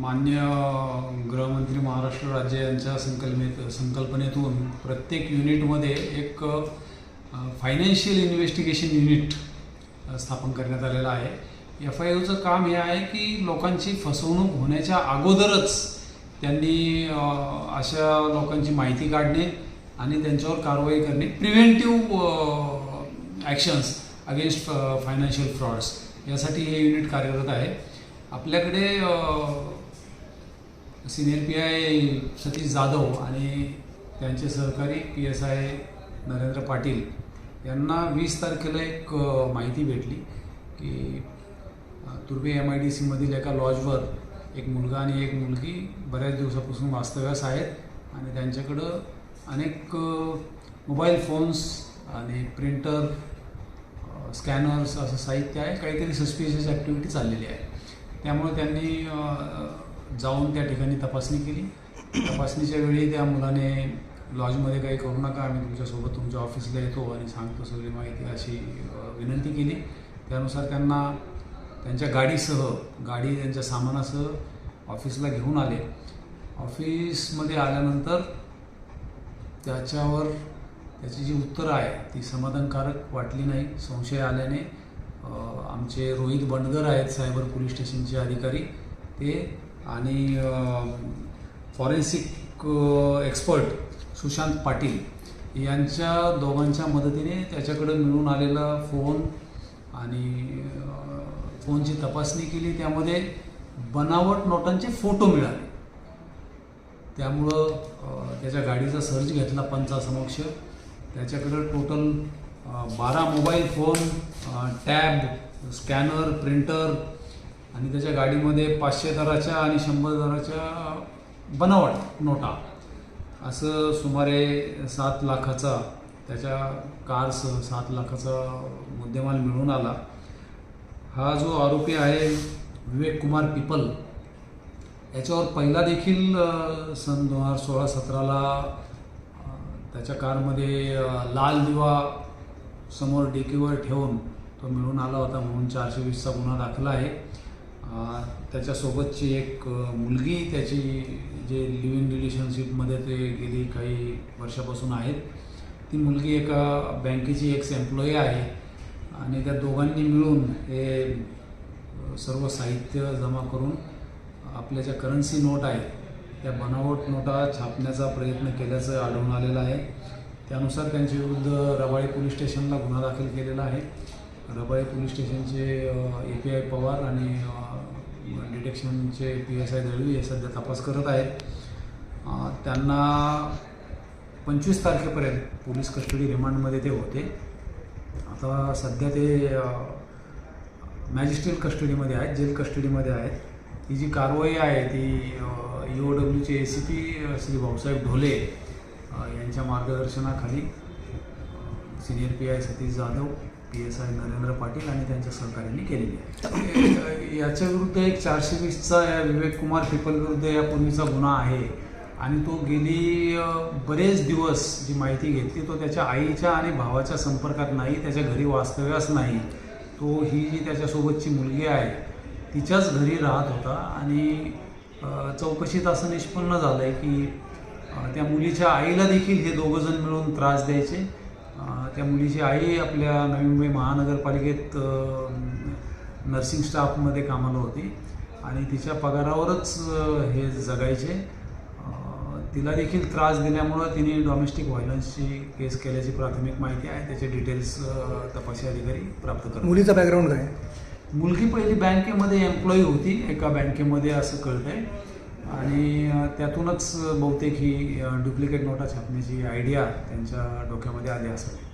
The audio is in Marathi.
मान्य गृहमंत्री महाराष्ट्र राज्य यांच्या संकल्पनेत संकल्पनेतून प्रत्येक युनिटमध्ये एक फायनान्शियल इन्व्हेस्टिगेशन युनिट स्थापन करण्यात आलेलं आहे. एफ आय ओचं काम हे आहे की लोकांची फसवणूक होण्याच्या अगोदरच त्यांनी अशा लोकांची माहिती काढणे आणि त्यांच्यावर कारवाई करणे preventive actions against financial frauds यासाठी हे युनिट कार्यरत आहे. आपल्याकडे senior P I Satish Jadhav आणि त्यांचे सहकारी P S I Narendra Patil यांना वीस तारखेला एक माहिती भेटली की तुर्बे एम आय डी सीमधील एका लॉजवर एक मुलगा आणि एक मुलगी बऱ्याच दिवसापासून वास्तव्यास आहेत आणि त्यांच्याकडं अनेक मोबाईल फोन्स आणि प्रिंटर स्कॅनर्स असं साहित्य आहे. काहीतरी सस्पिशियस ॲक्टिव्हिटी चाललेली आहे. त्यामुळे त्यांनी जाऊन त्या ठिकाणी तपासणी केली. तपासणीच्या वेळी त्या मुलाने लॉजमध्ये काही करू नका आम्ही तुमच्यासोबत तुमच्या ऑफिसला येतो आणि सांगतो सगळी माहिती अशी विनंती केली. त्यानुसार त्यांना त्यांच्या गाडीसह गाडी त्यांच्या सामानासह ऑफिसला घेऊन आले. ऑफिसमध्ये आल्यानंतर त्याच्यावर त्याची जी उत्तरं आहे ती समाधानकारक वाटली नाही संशय आल्याने आमचे रोहित बंडगर आहेत सायबर पोलीस स्टेशनचे अधिकारी. ते आणि फॉरेन्सिक एक्सपर्ट सुशांत पाटील यांच्या दोघांच्या मदतीने त्याच्याकडे मिळून आलेला फोन आणि फोनची तपासणी केली. त्यामध्ये बनावट नोटांचे फोटो मिळाले. त्यामुळं त्याच्या गाडीचा सर्च घेतला पंचासमक्ष. त्याच्याकडं टोटल बारा mobile phone tab scanner printer आणि त्याच्या गाडीमध्ये पाचशे दराच्या आणि शंभर दराच्या बनावट नोटा. असं सुमारे सात लाखाचा त्याच्या कारसह सात लाखाचा मुद्देमाल मिळून आला. हा जो आरोपी आहे विवेक कुमार पिपल याच्यावर पहिला देखील सन दोन हजार सोळा सतराला त्याच्या कारमध्ये लाल दिवा समोर डेकीवर ठेवून तो मिळून आला होता म्हणून चारशे वीसचा गुन्हा दाखल आहे. त्याच्यासोबतची एक मुलगी त्याची जे लिव्ह इन रिलेशनशिपमध्ये ते गेली काही वर्षापासून आहेत. ती मुलगी एका बँकेची एक्स एम्प्लॉई आहे आणि त्या दोघांनी मिळून हे सर्व साहित्य जमा करून आपल्या ज्या करन्सी नोट आहेत त्या बनावट नोटा छापण्याचा प्रयत्न केल्याचं आढळून आलेलं आहे. त्यानुसार त्यांच्या विरुद्ध रबाळे पोलीस स्टेशनला गुन्हा दाखल केलेला आहे. रबाळे पोलीस स्टेशनचे ए पी आय पवार आणि डिटेक्शनचे पी एस आय दळवी हे सध्या तपास करत आहेत. त्यांना पंचवीस तारखेपर्यंत पोलीस कस्टडी रिमांडमध्ये ते होते. आता सध्या ते मॅजिस्ट्रेट कस्टडीमध्ये आहेत जेल कस्टडीमध्ये आहेत. ही जी कारवाई आहे ती E O डब्ल्यूचे A C P Shri Bhausaheb Dhole यांच्या मार्गदर्शनाखाली senior P I Satish Jadhav P S I Narendra Patil आणि त्यांच्या सहकार्याने केलेली आहे. याच्या विरुद्ध एक चारशे वीसचा या विवेक कुमार पिपल विरुद्ध यापूर्वीचा गुन्हा आहे. आणि तो गेली बरेच दिवस जी माहिती घेतली तो त्याच्या आईच्या आणि भावाच्या संपर्कात नाही त्याच्या घरी वास्तव्यास नाही. तो ही जी त्याच्यासोबतची मुलगी आहे तिच्याच घरी राहत होता आणि चौकशीत असं निष्पन्न झालं आहे की त्या मुलीच्या आईला देखील हे दोघंजण मिळून त्रास द्यायचे. त्या मुलीची आई आपल्या नवी मुंबई महानगरपालिकेत नर्सिंग स्टाफमध्ये कामाला होती आणि तिच्या पगारावरच हे जगायचे. तिला देखील त्रास दिल्यामुळं तिने डॉमेस्टिक व्हायलन्सची केस केल्याची प्राथमिक माहिती आहे. त्याचे डिटेल्स तपासी अधिकारी प्राप्त करतात. मुलीचा बॅकग्राऊंड काय? मुलगी पहिली बँकेमध्ये एम्प्लॉई होती. एका बँकेमध्ये असं कळतंय. आणि त्यातूनच बहुतेक ही डुप्लिकेट नोटा छापण्याची आयडिया त्यांच्या डोक्यामध्ये आली असावी